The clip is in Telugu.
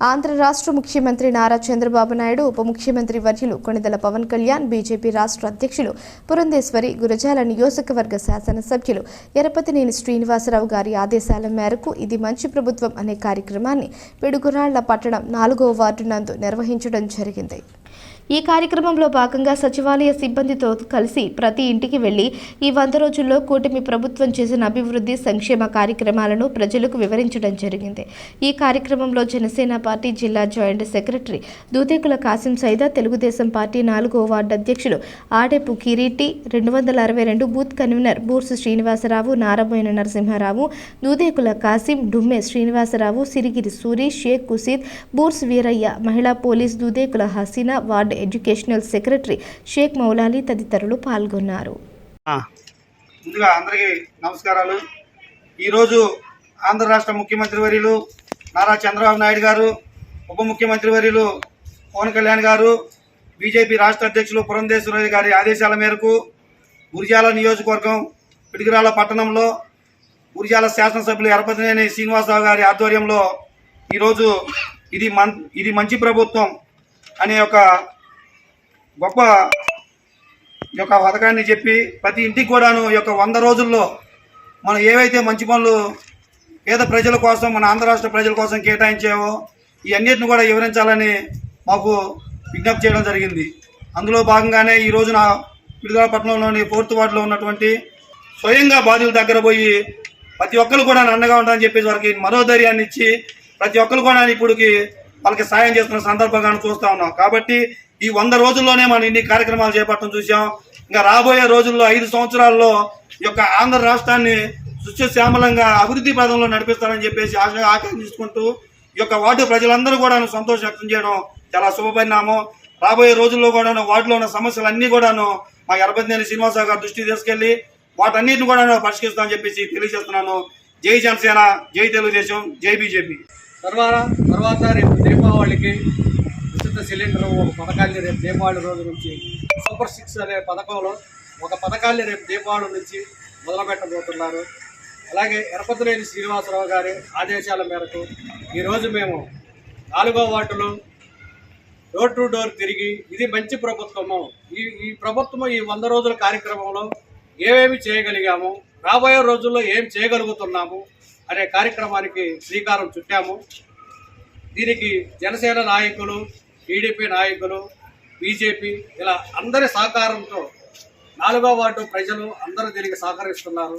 ఆంధ్ర రాష్ట్ర ముఖ్యమంత్రి నారా చంద్రబాబు నాయుడు ఉప ముఖ్యమంత్రి వర్యులు కొణిదల పవన్ కళ్యాణ్ బీజేపీ రాష్ట్ర అధ్యక్షులు పురంధేశ్వరి గురజాల నియోజకవర్గ శాసనసభ్యులు ఎరపతినేని శ్రీనివాసరావు గారి ఆదేశాల మేరకు ఇది మంచి ప్రభుత్వం అనే కార్యక్రమాన్ని పిడుగురాళ్ళ పట్టణం నాలుగో వార్డు నందు నిర్వహించడం జరిగింది. ఈ కార్యక్రమంలో భాగంగా సచివాలయ సిబ్బందితో కలిసి ప్రతి ఇంటికి వెళ్ళి ఈ వంద రోజుల్లో కూటమి ప్రభుత్వం చేసిన అభివృద్ధి సంక్షేమ కార్యక్రమాలను ప్రజలకు వివరించడం జరిగింది. ఈ కార్యక్రమంలో జనసేన పార్టీ జిల్లా joint secretary Dudekula Kasim Saida Telugu Desam party నాలుగో వార్డు అధ్యక్షులు ఆడెపు కిరీటి రెండు వందల అరవై రెండు బూత్ కన్వీనర్ బూర్సు శ్రీనివాసరావు నారబోయిన నరసింహారావు దూదేకుల కాసిం డుమ్మె శ్రీనివాసరావు సిరిగిరి సూరి షేక్ కుసీద్ బూర్స్ వీరయ్య మహిళా police Dudekula Haseena ward educational secretary Shaik Moulali తదితరులు పాల్గొన్నారు. ముందుగా అందరికీ నమస్కారాలు. ఈరోజు ఆంధ్ర రాష్ట్ర ముఖ్యమంత్రి వర్యులు నారా చంద్రబాబు నాయుడు గారు ఉప ముఖ్యమంత్రి వర్యులు పవన్ కళ్యాణ్ గారు బీజేపీ రాష్ట్ర అధ్యక్షులు పురంధేశ్వరరావు గారి ఆదేశాల మేరకు గురిజాల నియోజకవర్గం పిడిగిరాల పట్టణంలో గురిజాల శాసనసభ్యులు ఎరపతినేని శ్రీనివాసరావు గారి ఆధ్వర్యంలో ఈరోజు ఇది మన్ ఇది మంచి ప్రభుత్వం. అనే ఒక గొప్ప యొక్క పథకాన్ని చెప్పి ప్రతి ఇంటికి కూడాను ఈ యొక్క వంద రోజుల్లో మనం ఏవైతే మంచి పనులు పేద ప్రజల కోసం మన ఆంధ్ర రాష్ట్ర ప్రజల కోసం కేటాయించావో ఈ అన్నిటిని కూడా వివరించాలని మాకు విజ్ఞప్తి చేయడం జరిగింది. అందులో భాగంగానే ఈ రోజున విడుదలపట్నంలోని ఫోర్త్ వార్డులో ఉన్నటువంటి స్వయంగా బాధ్యుల దగ్గర పోయి ప్రతి ఒక్కరు కూడా అండగా ఉంటారని చెప్పేసి వారికి మనోధైర్యాన్ని ఇచ్చి ప్రతి ఒక్కరు కూడా ఇప్పుడుకి వాళ్ళకి సాయం చేస్తున్న సందర్భంగా చూస్తా ఉన్నాం. కాబట్టి ఈ వంద రోజుల్లోనే మనం ఇన్ని కార్యక్రమాలు చేపట్టడం చూసాం ఇంకా రాబోయే రోజుల్లో ఐదు సంవత్సరాల్లో యొక్క ఆంధ్ర రాష్ట్రాన్ని సుశ్యశ్యామలంగా అభివృద్ధి పదంలో నడిపిస్తారని చెప్పేసి ఆశ ఆకాంక్షించుకుంటూ ఈ యొక్క వార్డు ప్రజలందరూ కూడా సంతోషం వ్యక్తం చేయడం చాలా శుభపరిణామం. రాబోయే రోజుల్లో కూడా వార్డులో ఉన్న సమస్యలన్నీ కూడాను మా ఎరపతినేని శ్రీనివాసరావు గారు దృష్టికి తీసుకెళ్ళి వాటన్నిటిని కూడా పరిష్కరిస్తామని చెప్పేసి తెలియజేస్తున్నాను. జై జనసేన జై తెలుగుదేశం జై బీజేపీ. తర్వాత తర్వాత రేపు దీపావళికి ఉచిత సిలిండర్ ఒక పథకాన్ని రేపు దీపావళి రోజు నుంచి సూపర్ సిక్స్ అనే పథకంలో ఒక పథకాన్ని రేపు దీపావళి నుంచి మొదలుపెట్టబోతున్నారు. అలాగే ఎరపతినేని శ్రీనివాసరావు గారి ఆదేశాల మేరకు ఈరోజు మేము నాలుగో వార్డులో డోర్ టు డోర్ తిరిగి ఇది మంచి ప్రభుత్వము. ఈ ఈ ప్రభుత్వం ఈ వంద రోజుల కార్యక్రమంలో ఏమేమి చేయగలిగాము రాబోయే రోజుల్లో ఏం చేయగలుగుతున్నాము అనే కార్యక్రమానికి శ్రీకారం చుట్టాము. దీనికి జనసేన నాయకులు టీడీపీ నాయకులు బీజేపీ ఇలా అందరి సహకారంతో నాలుగో వార్డు ప్రజలు అందరూ దీనికి సహకరిస్తున్నారు.